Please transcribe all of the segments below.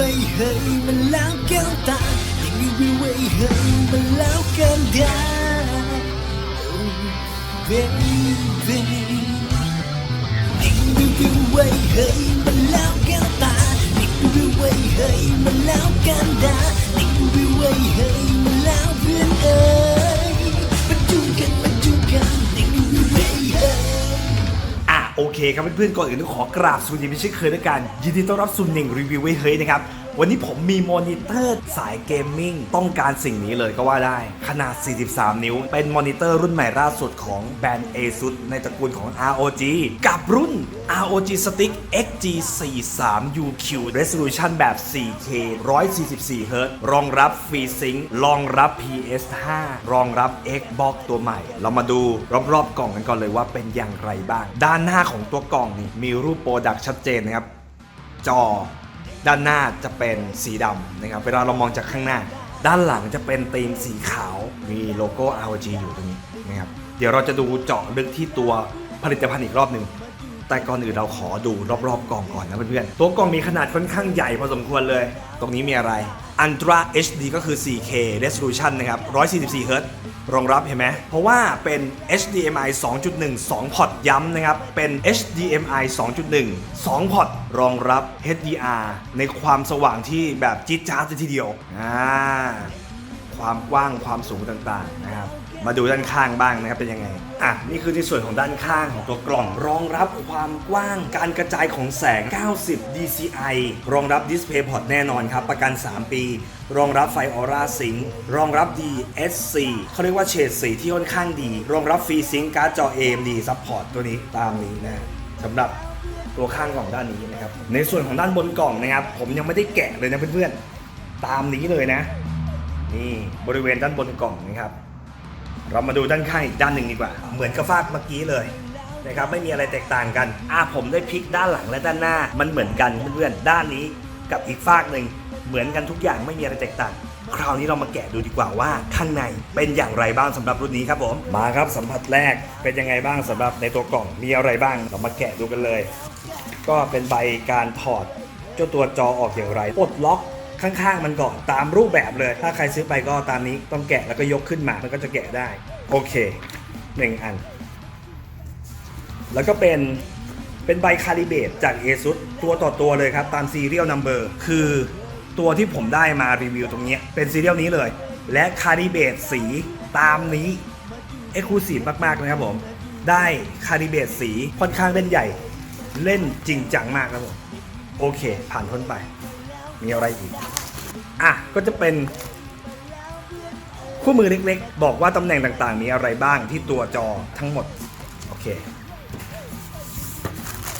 ว้ยเฮ้ยมันแล้วแก้วตายังมีวิวเว้ยเฮ้ยมันแล้วกันได้ Oh baby นิ่งวิววิวเว้ยเฮ้ยมันแล้วแก้วตานิ่งวิวเว้ยเฮ้ยมันแล้วกันไโอเคครับเพื่อนๆก่อนอื่นต้องขอกราบสวัสดีไม่ใช่เคยด้วยกันยินดีต้อนรับสู่หนึ่งรีวิวไว้เฮ้ยนะครับวันนี้ผมมีมอนิเตอร์สายเกมมิ่งต้องการสิ่งนี้เลยก็ว่าได้ ขนาด 43 นิ้ว เป็นมอนิเตอร์รุ่นใหม่ล่าสุดของแบรนด์ ASUS ในตระกูลของ ROG กับรุ่น ROG Stick XG43UQ Resolution แบบ 4K 144 Hz รองรับ FreeSync รองรับ PS5 รองรับ Xbox ตัวใหม่ เรามาดูรอบๆกล่องกันก่อนเลยว่าเป็นอย่างไรบ้าง ด้านหน้าของตัวกล่องนี่มีรูปโปรดักชัดเจนนะครับ จอ ด้านหน้าจะเป็นสีดำนะครับ เวลาเรามองจากข้างหน้า ด้านหลังจะเป็นธีมสีขาว มีโลโก้ ROG อยู่ตรงนี้นะครับ เดี๋ยวเราจะดูเจาะลึกที่ตัวผลิตภัณฑ์อีกรอบหนึ่ง แต่ก่อนอื่นเราขอดูรอบๆกล่องก่อนนะเพื่อนๆ ตัวกล่องมีขนาดค่อนข้างใหญ่พอสมควรเลย ตรงนี้มีอะไร Ultra HD ก็คือ 4K Resolution นะครับ 144 Hz รองรับเห็นไหม เพราะว่าเป็น HDMI 2.1 2 พอร์ตย้ำนะครับ เป็น HDMI 2.1 2 พอร์ตรองรับ HDR ในความสว่างที่แบบจิ๊ดจ้าดเลยทีเดียว อ่า ความกว้างความสูงต่างๆนะครับ มาดูด้านข้างบ้างนะครับเป็นยังไง อะ นี่คือในส่วนของด้านข้างของตัวกล่อง รองรับความกว้างการกระจายของแสง 90 DCI รองรับ Display Port แน่นอนครับ ประกัน 3 ปี รองรับไฟออร่าซิงรองรับ DSC เขาเรียกว่าเฉดสีที่ค่อนข้างดี รองรับฟรีซิงการ์ดจอ AMD Support ตัวนี้ตามนี้นะสำหรับตัวข้างกล่องด้านนี้นะครับในส่วนของด้านบนกล่องนะครับ ผมยังไม่ได้แกะเลยนะเพื่อนๆตามนี้เลยนะ นี่บริเวณด้านบนกล่องนะครับ เรามาดูด้านข้างอีกด้านหนึ่งดีกว่า เหมือนกับฟากเมื่อกี้เลยนะครับไม่มีอะไรแตกต่างกันอะผมได้พลิกด้านหลังและด้านหน้า มันเหมือนกันเพื่อนๆด้านนี้กับอีกฟากหนึ่งเหมือนกันทุกอย่างไม่มีอะไรแตกต่าง คราวนี้เรามาแกะดูดีกว่าว่าข้างในเป็นอย่างไรบ้างสำหรับรุ่นนี้ครับผมมาครับสัมผัสแรกเป็นยังไงบ้างสำหรับในตัวกล่องมีอะไรบ้างเรามาแกะดูกันเลย ก็เป็นใบการถอดเจ้าตัวจอออกอย่างไรปลดล็อก ข้างๆมันก่อนตามรูปแบบเลย ถ้าใครซื้อไปก็ตามนี้ต้องแกะแล้วก็ยกขึ้นมามันก็จะแกะได้ โอเคหนึ่งอัน แล้วก็เป็นเป็นใบคาลิเบตจาก ASUS ตัวต่อตัวเลยครับ ตาม Serial Number คือตัวที่ผมได้มารีวิวตรงนี้เป็นซีเรียลนี้เลย และคาลิเบตสีตามนี้เอ็กซ์คลูซีฟมากๆนะครับผม ได้คาลิเบตสีค่อนข้างเล่นใหญ่ เล่นจริงจังมากครับผม โอเค ผ่านพ้นไป มีอะไรอีก อะ ก็จะเป็นคู่มือเล็กๆ บอกว่าตำแหน่งต่างๆ มีอะไรบ้างที่ตัวจอทั้งหมด โอเค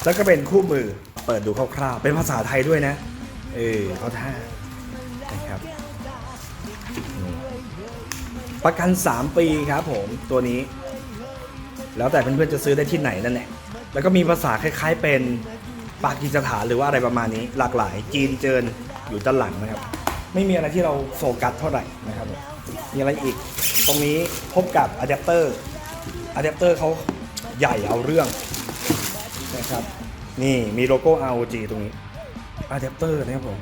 แล้วก็เป็นคู่มือเปิดดูคร่าวๆ เป็นภาษาไทยด้วยนะ เออเอาท่านะครับประกัน 3 ปีครับผมตัวนี้ แล้วแต่เพื่อนๆจะซื้อได้ที่ไหนนั่นแหละแล้วก็มีภาษาคล้ายๆเป็น ปากีสถานหรือว่าอะไรประมาณนี้หลากหลาย จีนเจินอยู่ด้านหลังนะครับ ไม่มีอะไรที่เราโฟกัสเท่าไหร่นะครับมีอะไรอีก ตรงนี้พบกับอะแดปเตอร์อะแดปเตอร์เขาใหญ่เอาเรื่องนะครับนี่มีโลโก้ ROG ตรงนี้อะแดปเตอร์นะครับผม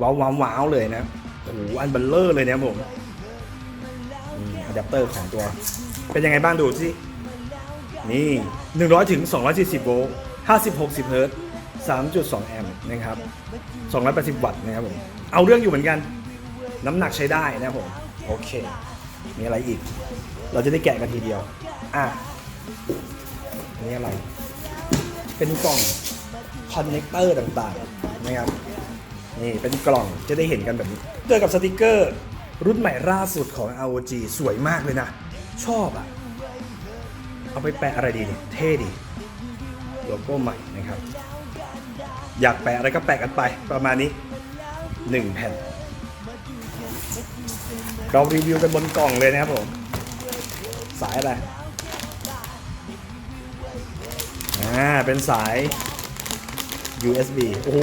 ว้าวว้าวว้าวเลยนะโอ้โหอันเบลเลอร์เลยนะครับผมอะแดปเตอร์ของตัว เป็นยังไงบ้างดูสินี่ 100ถึง240โวลต์ 50 60เฮิร์ตซ์3.2 แอมป์นะครับ 280 วัตต์นะครับผม เอาเรื่องอยู่เหมือนกัน น้ำหนักใช้ได้นะครับผม โอเค มีอะไรอีก เราจะได้แกะกันทีเดียว อะนี่อะไร เป็นกล่องคอนเนคเตอร์ต่างๆนะครับ นี่เป็นกล่องจะได้เห็นกันแบบนี้ เจอกับสติกเกอร์ รุ่นใหม่ล่าสุดของ ROG สวยมากเลยนะ ชอบอะ เอาไปแปะอะไรดีเนี่ย เท่ดี โลโก้ใหม่นะครับ อยากแปะอะไรก็แปะกันไปประมาณนี้ 1 แผ่น เรารีวิวกันบนกล่องเลยนะครับผม สายอะไรอ่าเป็นสาย USB โอ้โห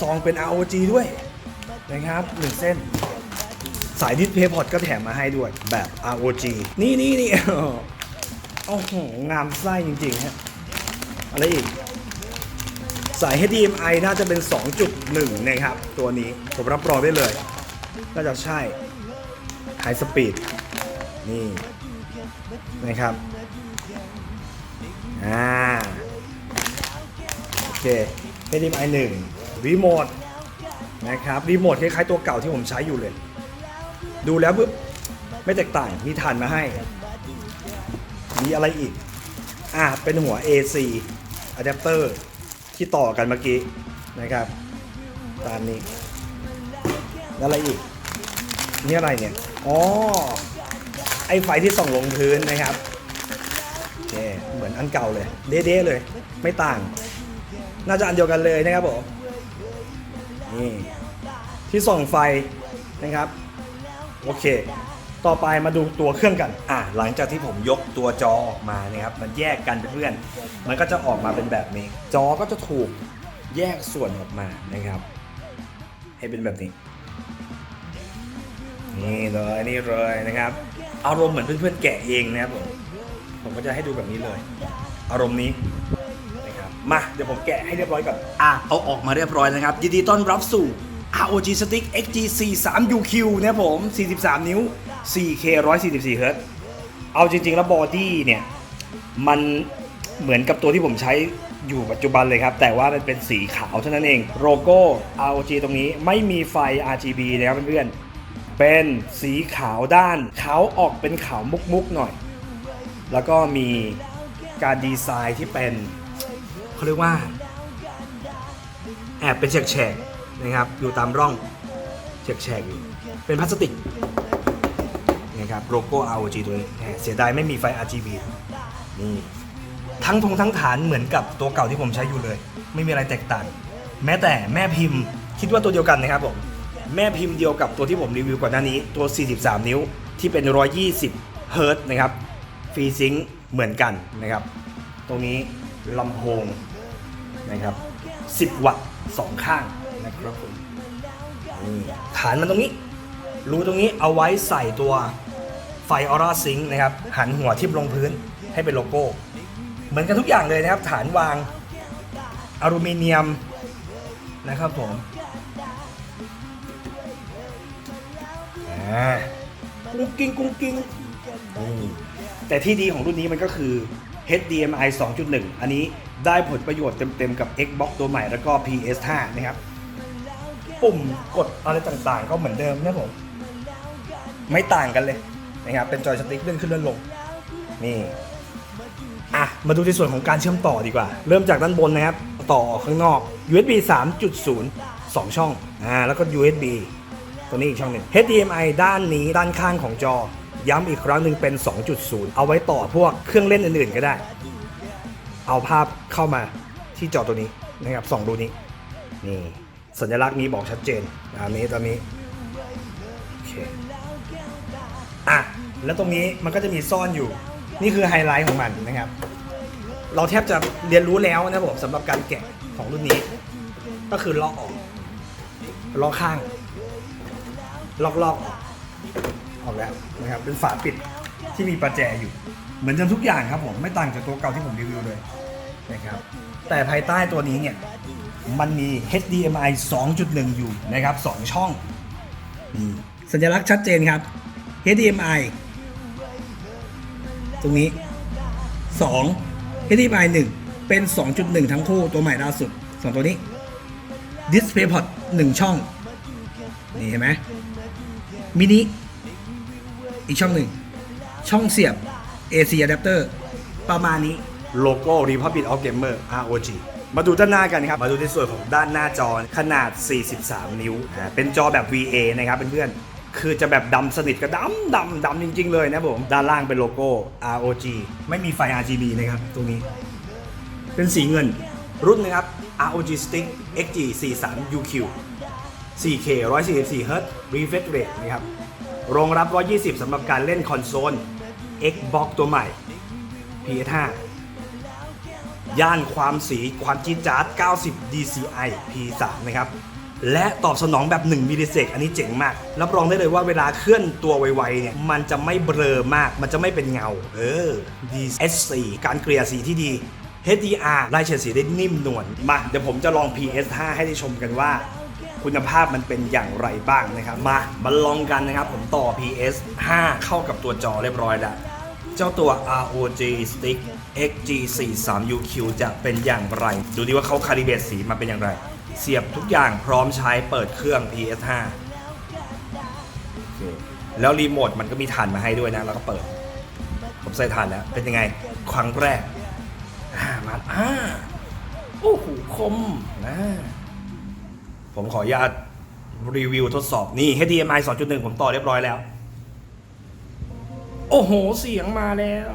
ซองเป็น ROG ด้วยนะครับหนึ่งเส้น สายดิสเพย์พอร์ตก็แถมมาให้ด้วยแบบ ROG นี่นี่นี่โอ้โห งามไส้จริงๆฮะ อะไรอีก สาย HDMI น่าจะเป็น 2.1 นะครับ ตัวนี้ผมรับรองได้เลย น่าจะใช่ High Speed นี่นะครับ อ่า โอเค HDMI 1รีโมทนะครับรีโมทคล้ายๆตัวเก่าที่ผมใช้อยู่เลย ดูแล้วปุ๊บไม่แตกต่างมีฐานมาให้ มีอะไรอีก อะเป็นหัว AC adapter ที่ต่อกันเมื่อกี้นะครับ ตามนี้แล้วอะไรอีก นี่อะไรเนี่ย อ๋อ ไอไฟที่ส่องลงพื้นนะครับโอเคเหมือนอันเก่าเลย เด้ๆเลย ไม่ต่าง น่าจะอันเดียวกันเลยนะครับผม นี่ ที่ส่องไฟนะครับ โอเค ต่อไปมาดูตัวเครื่องกัน อะหลังจากที่ผมยกตัวจอออกมานะครับมันแยกกันเพื่อน มันก็จะออกมาเป็นแบบนี้ จอก็จะถูกแยกส่วนออกมานะครับ ให้เป็นแบบนี้ นี่เลยนี่เลยนะครับ อารมณ์เหมือนเพื่อนๆแกะเองนะครับผมผมก็จะให้ดูแบบนี้เลย อารมณ์นี้นะครับมาเดี๋ยวผมแกะให้เรียบร้อยก่อนอะเอาออกมาเรียบร้อยนะครับยินดีต้อนรับสู่ ROG Stick XG 43 UQ นะครับผม 43 นิ้ว 4K 144 Hz เอาจริง ๆ แล้วบอดี้เนี่ย มันเหมือนกับตัวที่ผมใช้อยู่ปัจจุบันเลยครับ แต่ว่ามันเป็นสีขาวเท่านั้นเองโลโก้ ROG ตรงนี้ไม่มีไฟ RGB นะครับเพื่อนๆเป็นสีขาวด้านขาวออกเป็นขาวมุกๆหน่อย แล้วก็มีการดีไซน์ที่เป็นเขาเรียกว่า แอบเป็นแฉกๆนะครับอยู่ตามร่องแฉกๆอยู่เป็นพลาสติก นะครับโลโก้ ROG ตัวนี้เสียดายไม่มีไฟ RGB นี่ทั้งทงทั้งฐานเหมือนกับตัวเก่าที่ผมใช้อยู่เลย ไม่มีอะไรแตกต่าง แม้แต่แม่พิมพ์คิดว่าตัวเดียวกันนะครับผมแม่พิมพ์เดียวกับตัวที่ผมรีวิวก่อนหน้านี้ตัว 43 นิ้วที่เป็น 120 เฮิร์ตซ์นะครับฟรีซิงค์เหมือนกันนะครับ ตรงนี้ลำโพงนะครับ 10 วัตต์สองข้างนะครับผมฐานมันตรงนี้ รูตรงนี้เอาไว้ใส่ตัว ไฟออร่าซิงค์นะครับหันหัวทิ่มลงพื้นให้เป็นโลโก้ เหมือนกันทุกอย่างเลยนะครับ ฐานวางอลูมิเนียมนะครับผมกุ้งกิ้งกุ้งกิ้งแต่ที่ดีของรุ่นนี้มันก็คือ HDMI 2.1 อันนี้ได้ผลประโยชน์เต็มๆกับ Xbox ตัวใหม่แล้วก็ PS5 นะครับ ปุ่มกดอะไรต่างๆ ก็เหมือนเดิมนะผม ไม่ต่างกันเลย นะครับเป็นจอยสติ๊กเลื่อนขึ้นเลื่อนลงนี่อะมาดูในส่วนของการเชื่อมต่อดีกว่า เริ่มจากด้านบนนะครับ ต่อข้างนอก USB 3.0 2 ช่องอ่าแล้วก็ USB ตัวนี้อีกช่องหนึ่ง HDMI ด้านนี้ด้านข้างของจอ ย้ำอีกครั้งหนึ่งเป็น 2.0 เอาไว้ต่อพวกเครื่องเล่นอื่นๆก็ได้ เอาภาพเข้ามาที่จอตัวนี้นะครับสองรูนี้นี่สัญลักษณ์นี้บอกชัดเจนตามนี้ตามนี้โอเคอะ แล้วตรงนี้มันก็จะมีซ่อนอยู่ นี่คือไฮไลท์ของมันนะครับ เราแทบจะเรียนรู้แล้วนะครับผมสำหรับการแกะของรุ่นนี้ ก็คือลอกออกลอกข้าง ลอกลอกออกออกแล้วนะครับ เป็นฝาปิดที่มีประแจอยู่ เหมือนเดิมทุกอย่างครับผมไม่ต่างจากตัวเก่าที่ผมรีวิวเลยนะครับแต่ภายใต้ตัวนี้เนี่ยมันมี HDMI 2.1 อยู่นะครับ 2 ช่องนี่สัญลักษณ์ชัดเจนครับ HDMI ตรงนี้2 HDMI 1เป็น 2.1 ทั้งคู่ตัวใหม่ล่าสุด 2 ตัวนี้ DisplayPort 1 ช่อง นี่เห็นไหมมินิอีกช่องหนึ่ง ช่องเสียบ AC adapter ประมาณนี้โลโก้ Republic of Gamer ROG มาดูด้านหน้ากันครับ มาดูในส่วนของด้านหน้าจอขนาด 43 นิ้ว เป็นจอแบบ VA นะครับเพื่อนๆ คือจะแบบดำสนิทก็ดำดำดำจริง ๆ เลยนะผม ด้านล่างเป็นโลโก้ ROG ไม่มีไฟ RGB นะครับตรงนี้ เป็นสีเงิน รุ่นนะครับ ROG Stick XG 43 UQ 4K 144 Hz refresh rate นะครับ รองรับ 120สำหรับการเล่นคอนโซล Xbox ตัวใหม่ PS5 ย่านความสีความจี๊ดจ๊าด 90 DCI P3 นะครับ และตอบสนองแบบ 1มิลลิเซกอันนี้เจ๋งมาก รับรองได้เลยว่าเวลาเคลื่อนตัวไวๆเนี่ย มันจะไม่เบลอมาก มันจะไม่เป็นเงา เออ DS4 การเกลี่ยสีที่ดี HDR ไล่เฉดสีได้นิ่มนวล มา เดี๋ยวผมจะลอง PS5 ให้ได้ชมกันว่า คุณภาพมันเป็นอย่างไรบ้างนะครับ มามาลองกันนะครับ ผมต่อ PS5 เข้ากับตัวจอเรียบร้อยแล้วเจ้าตัว ROG Stick XG43UQ จะเป็นอย่างไร ดูดิว่าเขาคาลิเบตสีมาเป็นอย่างไร เสียบทุกอย่างพร้อมใช้เปิดเครื่อง PS5 โอเคแล้วรีโมทมันก็มีฐานมาให้ด้วยนะ แล้วก็เปิด ผมใส่ฐานแล้ว เป็นยังไง ครั้งแรกอ่ามาอ่าโอ้โหคมนะผมขออนุญาตรีวิวทดสอบนี่ HDMI 2.1 ผมต่อเรียบร้อยแล้ว โอ้โห เสียงมาแล้ว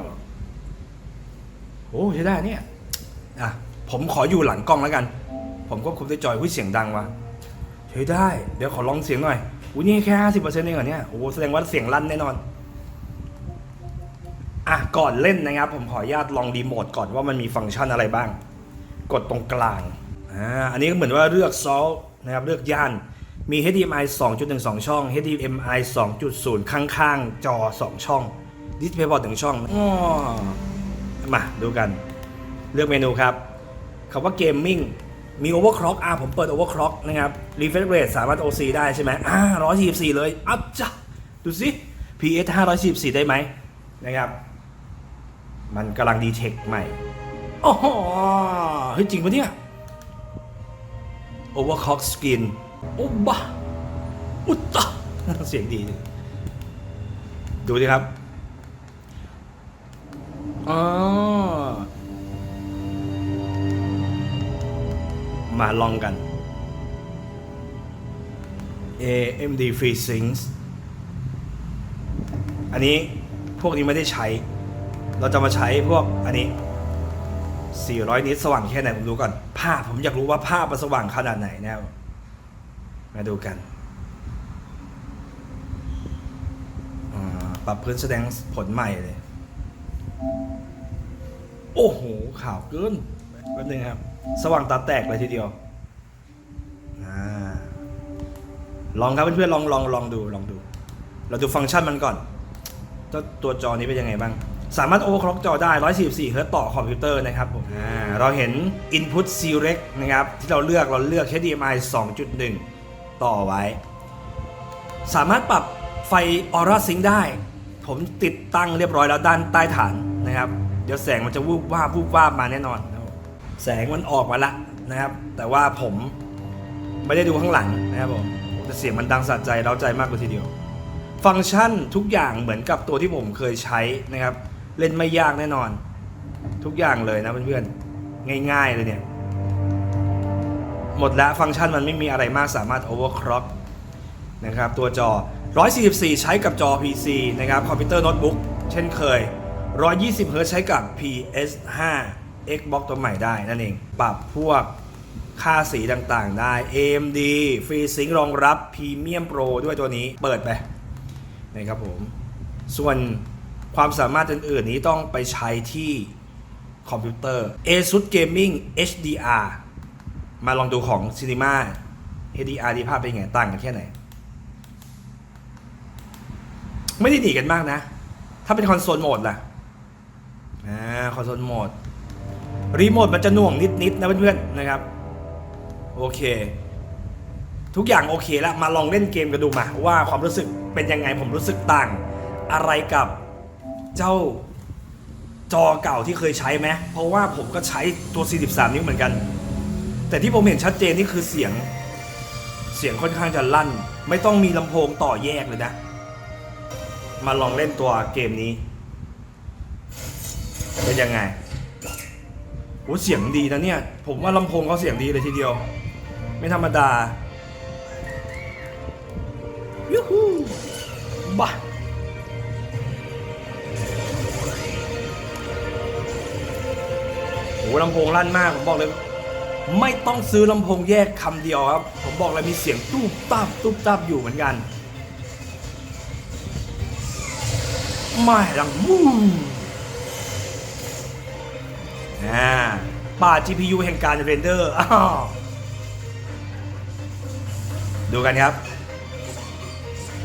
โอ้ใช่ได้เนี่ย อะ ผมขออยู่หลังกล้องแล้วกัน ผมก็คุมด้วยจอยหุ้ยเสียงดังว่ะใช้ได้ เดี๋ยวขอลองเสียงหน่อยอุ้ยนี่แค่ห้าสิบเปอร์เซ็นต์เองเหรอเนี่ยโอ้แสดงว่าเสียงลั่นแน่นอนอะก่อนเล่นนะครับ ผมขออนุญาตลองรีโมทก่อนว่ามันมีฟังก์ชันอะไรบ้าง กดตรงกลางอ่าอันนี้ก็เหมือนว่าเลือกซอลนะครับเลือกย่านมี HDMI 2.1ช่อง HDMI 2.0 ข้างๆ จอ 2 ช่อง DisplayPort 1ช่องอ้อมาดูกัน เลือกเมนูครับคำว่า Gaming มี Overclock อ่าผมเปิด Overclock นะครับ Refresh Rate สามารถ OC ได้ใช่ไหมอ่า144เลยอัพจ้ะดูสิ PS 544 ได้ไหมนะครับ มันกำลังดีเทคใหม่โอ้โหเฮ้ยจริงปะเนี่ย Overclock Skin โอ้บ้าอุตตะเสียงดี ดูดิครับอ๋อ มาลองกัน AMD FreeSync อันนี้พวกนี้ไม่ได้ใช้ เราจะมาใช้พวกอันนี้ 400 นิตสว่างแค่ไหนผมดูก่อน ภาพผมอยากรู้ว่าภาพมันสว่างขนาดไหนนะครับ มาดูกัน ปรับพื้นแสดงผลใหม่เลย โอ้โห ข่าวเกินแป๊บนึงครับ สว่างตาแตกเลยทีเดียวอลองครับเพื่อนๆลองลองลองดูลองดู เราดูฟังก์ชันมันก่อนตัวตัวจอนี้เป็นยังไงบ้าง สามารถโอเวอร์คล็อกจอได้ 144เฮิร์ตต่อคอมพิวเตอร์นะครับผมเราเห็น Input Select นะครับ ที่เราเลือกเราเลือก HDMI 2.1 ต่อไว้ สามารถปรับไฟ Aura Sync ได้ ผมติดตั้งเรียบร้อยแล้วด้านใต้ฐานนะครับ เดี๋ยวแสงมันจะวูบวาบวูบวาบมาแน่นอน แสงมันออกมาละนะครับ แต่ว่าผมไม่ได้ดูข้างหลังนะครับผมแต่เสียงมันดังสะใจเร้าใจมากกว่าทีเดียว ฟังก์ชันทุกอย่างเหมือนกับตัวที่ผมเคยใช้นะครับ เล่นไม่ยากแน่นอน ทุกอย่างเลยนะเพื่อนๆง่ายๆเลยเนี่ย หมดแล้วฟังก์ชันมันไม่มีอะไรมากสามารถ overclock นะครับตัวจอ 144 ใช้กับจอ PC นะครับคอมพิวเตอร์โน้ตบุ๊กเช่นเคย 120 Hz ใช้กับ PS5 Xbox ตัวใหม่ได้นั่นเอง ปรับพวกค่าสีต่างๆได้ AMD FreeSync รองรับ Premium Pro ด้วยตัวนี้เปิดไปนะครับผม ส่วนความสามารถอื่นๆนี้ต้องไปใช้ที่คอมพิวเตอร์ ASUS Gaming HDR มาลองดูของ Cinema HDR ดีภาพเป็นไงต่างกันแค่ไหน ไม่ได้หนีกันมากนะ ถ้าเป็นคอนโซลโหมดล่ะอ่าคอนโซลโหมด รีโมทมันจะหน่วงนิดๆนะเพื่อนๆนะครับ โอเค ทุกอย่างโอเคแล้ว มาลองเล่นเกมกันดูมาว่าความรู้สึกเป็นยังไงผมรู้สึกต่าง อะไรกับเจ้าจอเก่าที่เคยใช้ไหมเพราะว่าผมก็ใช้ตัว 43 นิ้วเหมือนกัน แต่ที่ผมเห็นชัดเจนนี่คือเสียง เสียงค่อนข้างจะลั่น ไม่ต้องมีลำโพงต่อแยกเลยนะ มาลองเล่นตัวเกมนี้ เป็นยังไง โอ้เสียงดีนะเนี่ย ผมว่าลำโพงเขาเสียงดีเลยทีเดียว ไม่ธรรมดายูฮูบ้าโอ้ลำโพงลั่นมากผมบอกเลย ไม่ต้องซื้อลำโพงแยกคำเดียวครับ ผมบอกเลยมีเสียงตู้ตับตู้ตับอยู่เหมือนกันไม่ดังมู อ่าป่า GPU แห่งการเรนเดอร์ดูกันครับ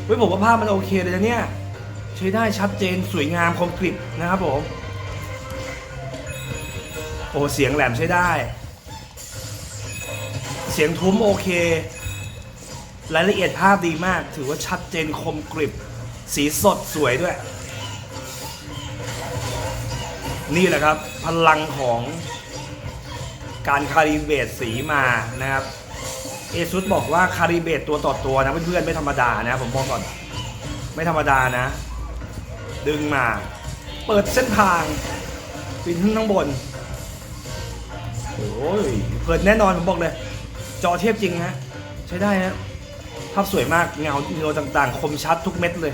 เฮ้ยผมว่าภาพมันโอเคเลยนะเนี่ย ใช้ได้ชัดเจนสวยงามคมกริบนะครับผม โอ้เสียงแหลมใช้ได้ เสียงทุ้มโอเค รายละเอียดภาพดีมาก ถือว่าชัดเจนคมกริบ สีสดสวยด้วย นี่แหละครับ พลังของการคาลิเบตสีมานะครับเอซุสบอกว่าคาลิเบตตัวต่อตัวนะเพื่อนๆไม่ธรรมดานะผมบอกก่อน ไม่ธรรมดานะ ดึงมา เปิดเส้นทางปีนขึ้นข้างบนโอ้ยเปิดแน่นอนผมบอกเลย จอเทียบจริงฮะใช้ได้ฮะภาพสวยมากเงาเงาต่างๆ คมชัดทุกเม็ดเลย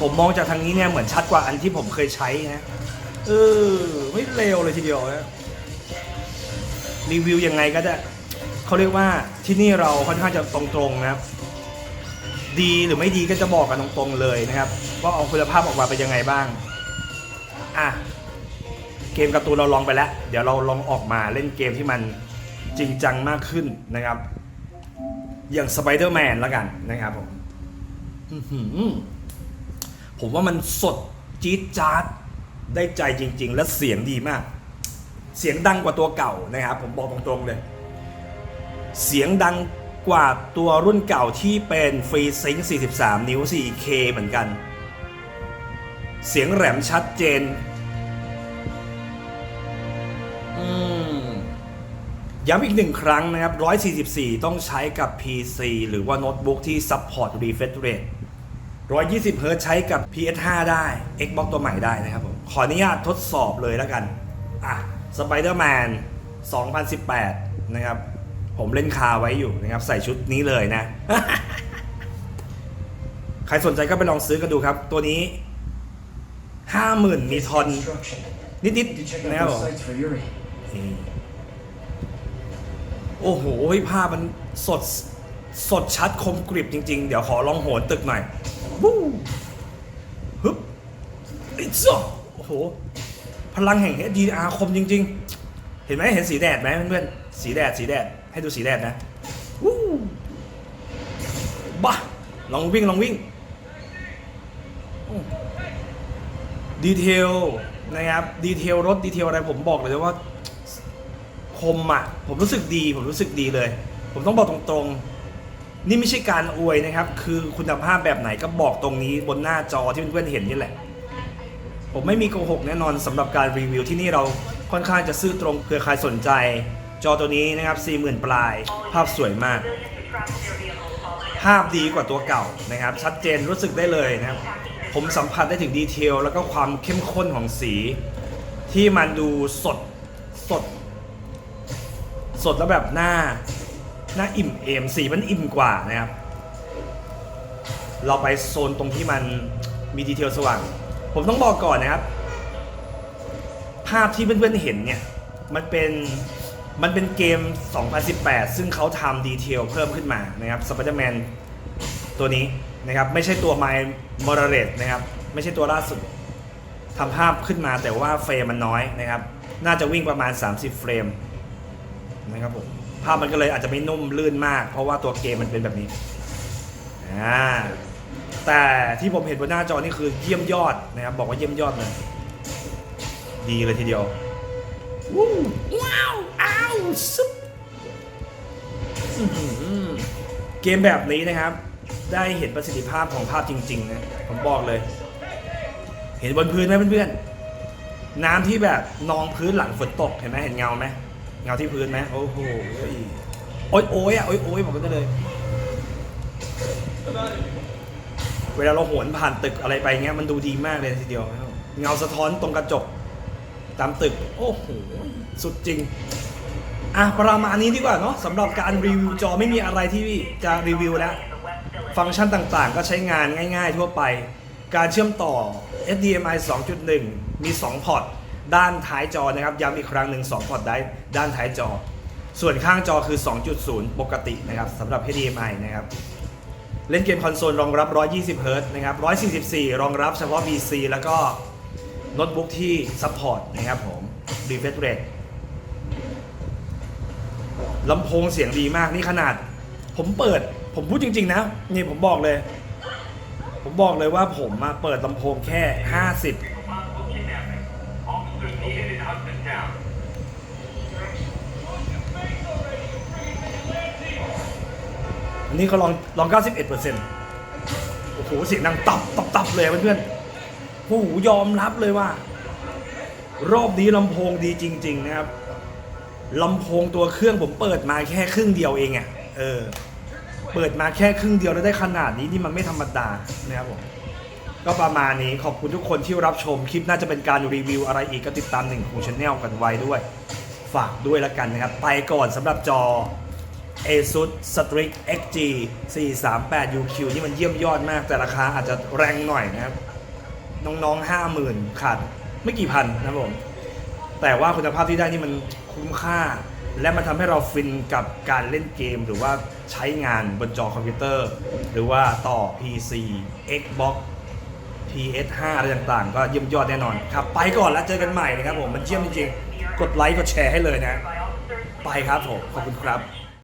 ผมมองจากทางนี้เนี่ยเหมือนชัดกว่าอันที่ผมเคยใช้นะ เออไม่เลวเลยทีเดียวนะรีวิวยังไงก็ได้เขาเรียกว่าที่นี่เราค่อนข้างจะตรงๆนะครับ ดีหรือไม่ดีก็จะบอกกันตรงๆเลยนะครับว่าเอาคุณภาพออกมาเป็นยังไงบ้างอะเกมการ์ตูนเราลองไปแล้ว เดี๋ยวเราลองออกมาเล่นเกมที่มันจริงจังมากขึ้นนะครับ อย่างสไปเดอร์แมนแล้วกันนะครับผมผมว่ามันสดจี๊ดจ๊าด ได้ใจจริง ๆ และเสียงดีมาก เสียงดังกว่าตัวเก่านะครับ ผมบอกตรงๆเลย เสียงดังกว่าตัวรุ่นเก่าที่เป็นฟรีซิงค์43 นิ้ว 4K เหมือนกัน เสียงแหลมชัดเจนย้ำอีกหนึ่งครั้งนะครับ 144 ต้องใช้กับ PC หรือว่าโน้ตบุ๊กที่ support refresh rate 120 Hz ใช้กับ PS5 ได้ Xbox ตัวใหม่ได้นะครับ ขออนุญาตทดสอบเลยแล้วกัน อะ Spider-Man 2018 นะครับ ผมเล่นคาไว้อยู่นะครับ ใส่ชุดนี้เลยนะ ใครสนใจก็ไปลองซื้อกันดูครับ ตัวนี้ 50,000 มีทอน นิดๆนะครับโอ้โหภาพมันสดสดชัดคมกริบจริง ๆ เดี๋ยวขอลองโหนตึกหน่อย วู้ฮึบอ้จ้า โห พลังแห่ง HDR คมจริง ๆ เห็นไหมเห็นสีแดดไหมเพื่อนๆสีแดดสีแดดให้ดูสีแดดนะวู้บ้าลองวิ่งลองวิ่งดีเทลนะครับดีเทลรถดีเทลอะไรผมบอกเลยว่าคมอะผมรู้สึกดี ผมรู้สึกดีเลย ผมต้องบอกตรงๆ นี่ไม่ใช่การอวยนะครับ คือคุณภาพแบบไหนก็บอกตรงนี้บนหน้าจอที่เพื่อนๆเห็นนี่แหละ ผมไม่มีโกหกแน่นอนสำหรับการรีวิวที่นี่เราค่อนข้างจะซื่อตรงเผื่อใครสนใจ จอตัวนี้นะครับ40,000 ปลาย ภาพสวยมาก ภาพดีกว่าตัวเก่านะครับ ชัดเจนรู้สึกได้เลยนะครับ ผมสัมผัสได้ถึงดีเทล แล้วก็ความเข้มข้นของสี ที่มันดูสดสด สดแล้วแบบหน้า หน้าอิ่มเอมสีมันอิ่มกว่านะครับ เราไปโซนตรงที่มันมีดีเทลสว่าง ผมต้องบอกก่อนนะครับ ภาพที่เพื่อนๆเห็นเนี่ย มันเป็นมันเป็นเกม 2018 ซึ่งเขาทำดีเทลเพิ่มขึ้นมานะครับ Spider-Man ตัวนี้นะครับ ไม่ใช่ตัว My m o r a l e s นะครับ ไม่ใช่ตัวล่าสุดทำภาพขึ้นมาแต่ว่าเฟรมมันน้อยนะครับ น่าจะวิ่งประมาณ 30 เฟรมนะครับผมภาพมันก็เลยอาจจะไม่นุ่มลื่นมาก เพราะว่าตัวเกมมันเป็นแบบนี้อ่า แต่ที่ผมเห็นบนหน้าจอนี่คือเยี่ยมยอดนะครับ บอกว่าเยี่ยมยอดเลยดีเลยทีเดียววู้ว้าวอ้าวซุปอื้อหือเกมแบบนี้นะครับ ได้เห็นประสิทธิภาพของภาพจริงๆนะผมบอกเลย เห็นบนพื้นไหมเพื่อนๆน้ำที่แบบนองพื้นหลังฝนตกเห็นไหมเห็นเงาไหมเงาที่พื้นไหมโอ้โหโอ้ยโอ้ยอะโอ้ยโอ้ยบอกกันได้เลย เวลาเราโหนผ่านตึกอะไรไปเงี้ยมันดูดีมากเลยทีเดียวเงาสะท้อนตรงกระจกตามตึก โอ้โห สุดจริง อะ ประมาณนี้ดีกว่าเนาะสำหรับการรีวิวจอไม่มีอะไรที่จะรีวิวแล้ว ฟังก์ชันต่างๆ ก็ใช้งานง่าย ๆ ทั่วไป การเชื่อมต่อ HDMI 2.1 มี 2 พอร์ต ด้านท้ายจอนะครับ ย้ำอีกครั้งหนึ่ง2พอร์ตได้ด้านท้ายจอ ส่วนข้างจอคือ 2.0 ปกตินะครับสำหรับ HDMI นะครับ เล่นเกมคอนโซลรองรับ 120 Hz นะครับ 144 รองรับเฉพาะ PC แล้วก็โน้ตบุ๊กที่ซัพพอร์ตนะครับผม refresh rate ลำโพงเสียงดีมากนี่ขนาด ผมเปิด ผมพูดจริง ๆ นะนี่ผมบอกเลย ผมบอกเลยว่าผมมาเปิดลำโพงแค่ 50 นนี้เขาลองลอง 91เปอร์เซ็นต์โอ้โหเสียงดังตับตับตับเลยเพื่อนๆโอ้โหยอมรับเลยว่า รอบนี้ลำโพงดีจริง ๆ นะครับลำโพงตัวเครื่องผมเปิดมาแค่ครึ่งเดียวเองอะ่ะเออ เปิดมาแค่ครึ่งเดียวแล้วได้ขนาดนี้นี่มันไม่ธรรมดานะครับผมก็ประมาณนี้ขอบคุณทุกคนที่รับชมคลิปน่าจะเป็นการรีวิวอะไรอีกก็ติดตามหนึ่งของช anel กันไว้ด้วย ฝากด้วยละกันนะครับ ไปก่อนสำหรับจอ ASUS Strix XG 438 UQ นี่มันเยี่ยมยอดมาก แต่ราคาอาจจะแรงหน่อยนะครับ น้องๆ 50,000 ขาดไม่กี่พันนะครับผม แต่ว่าคุณภาพที่ได้นี่มันคุ้มค่า และมันทำให้เราฟินกับการเล่นเกม หรือว่าใช้งานบนจอคอมพิวเตอร์ หรือว่าต่อ PC Xbox PS5 อะไรต่างๆ ก็เยี่ยมยอดแน่นอนครับ ไปก่อนแล้วเจอกันใหม่นะครับผม มันเยี่ยมจริงๆ กดไลค์กดแชร์ให้เลยนะ ไปครับผม ขอบคุณครับ